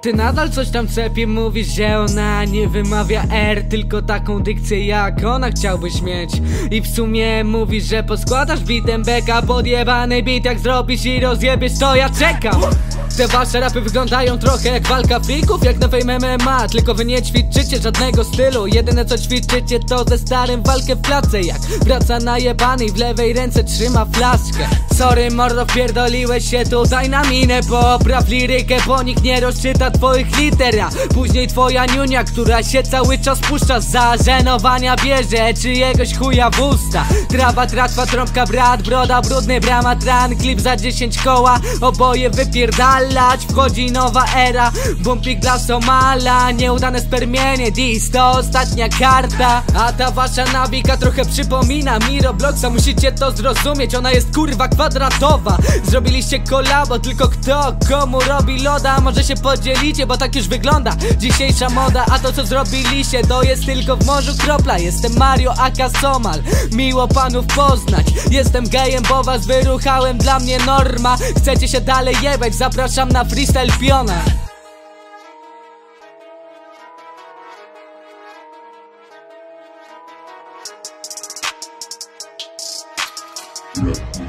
Ty nadal coś tam cepie, mówisz, że ona nie wymawia R Tylko taką dykcję jak ona chciałbyś mieć. I w sumie mówisz, że poskładasz bitem beka Podjebany bit jak zrobisz i rozjebiesz to ja czekam te wasze rapy wyglądają trochę jak walka frików Jak na Fame MMA Tylko wy nie ćwiczycie żadnego stylu. Jedyne co ćwiczycie to ze starym walkę w klatce. Jak wraca najebany i w lewej ręce trzyma flaszkę Sorry mordo wpierdoliłeś się tutaj na minę. Popraw lirykę, bo nikt nie rozczyta twoich liter. A później twoja niunia, która się cały czas puszcza. Za żenowania bierze czyjegoś chuja w usta. Trawa, tratwa, trąbka, brat, broda, brudny, brama, tran. Klip za 10 koła, oboje Wchodzi nowa era, bumpik dla Somala Nieudane spermienie, dis to ostatnia karta. A ta wasza nawika trochę przypomina mi Robloxa. Musicie to zrozumieć, ona jest kurwa kwadratowa. Zrobiliście kolabo, tylko kto komu robi loda? Może się podzielicie, bo tak już wygląda Dzisiejsza moda, a to co zrobiliście To jest tylko w morzu kropla. Jestem Mario aka Somal. Miło panów poznać. Jestem gejem, bo was wyruchałem. Dla mnie norma. Chcecie się dalej jebać, zapraszam na freestyle piona Rap